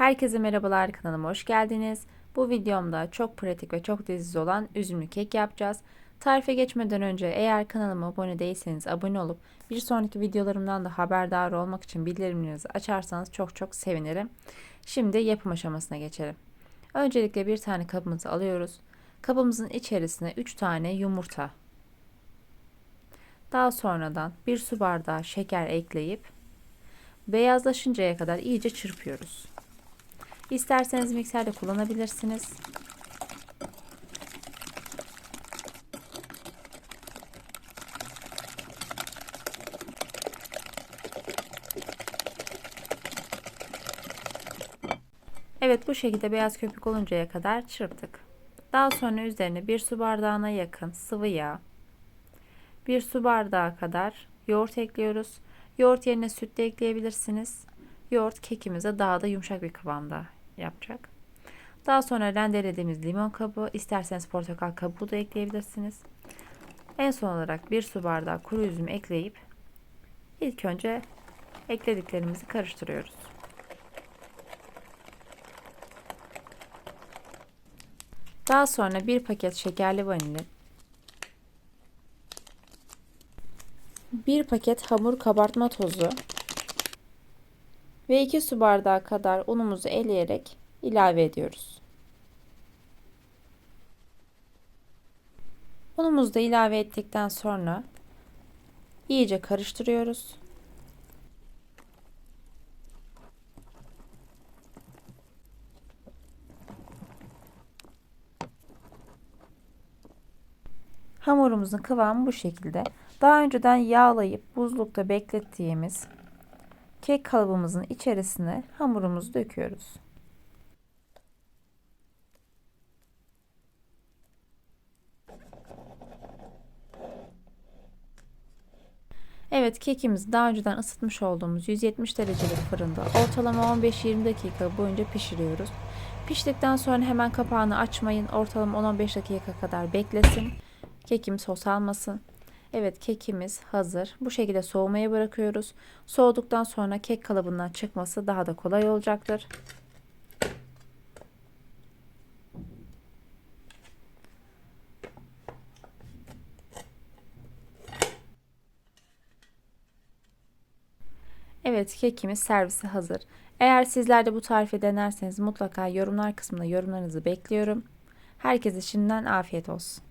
Herkese merhabalar kanalıma hoş geldiniz. Bu videomda çok pratik ve çok leziz olan üzümlü kek yapacağız. Tarife geçmeden önce eğer kanalıma abone değilseniz abone olup bir sonraki videolarımdan da haberdar olmak için bildirimlerinizi açarsanız çok çok sevinirim. Şimdi yapım aşamasına geçelim. Öncelikle bir tane kabımızı alıyoruz. Kabımızın içerisine 3 tane yumurta. Daha sonradan bir su bardağı şeker ekleyip beyazlaşıncaya kadar iyice çırpıyoruz. İsterseniz mikserde kullanabilirsiniz. Evet bu şekilde beyaz köpük oluncaya kadar çırptık. Daha sonra üzerine bir su bardağına yakın sıvı yağ, bir su bardağı kadar yoğurt ekliyoruz. Yoğurt yerine süt de ekleyebilirsiniz. Yoğurt kekimize daha da yumuşak bir kıvamda yapacak. Daha sonra rendelediğimiz limon kabuğu, isterseniz portakal kabuğu da ekleyebilirsiniz. En son olarak bir su bardağı kuru üzüm ekleyip ilk önce eklediklerimizi karıştırıyoruz. Daha sonra bir paket şekerli vanilin, bir paket hamur kabartma tozu ve 2 su bardağı kadar unumuzu eleyerek ilave ediyoruz. Unumuzu da ilave ettikten sonra iyice karıştırıyoruz. Hamurumuzun kıvamı bu şekilde. Daha önceden yağlayıp buzlukta beklettiğimiz kek kalıbımızın içerisine hamurumuzu döküyoruz. Evet kekimizi daha önceden ısıtmış olduğumuz 170 derecelik fırında ortalama 15-20 dakika boyunca pişiriyoruz. Piştikten sonra hemen kapağını açmayın. Ortalama 10-15 dakika kadar beklesin. Kekim sos almasın. Evet kekimiz hazır. Bu şekilde soğumaya bırakıyoruz. Soğuduktan sonra kek kalıbından çıkması daha da kolay olacaktır. Evet kekimiz servise hazır. Eğer sizler de bu tarifi denerseniz mutlaka yorumlar kısmında yorumlarınızı bekliyorum. Herkese şimdiden afiyet olsun.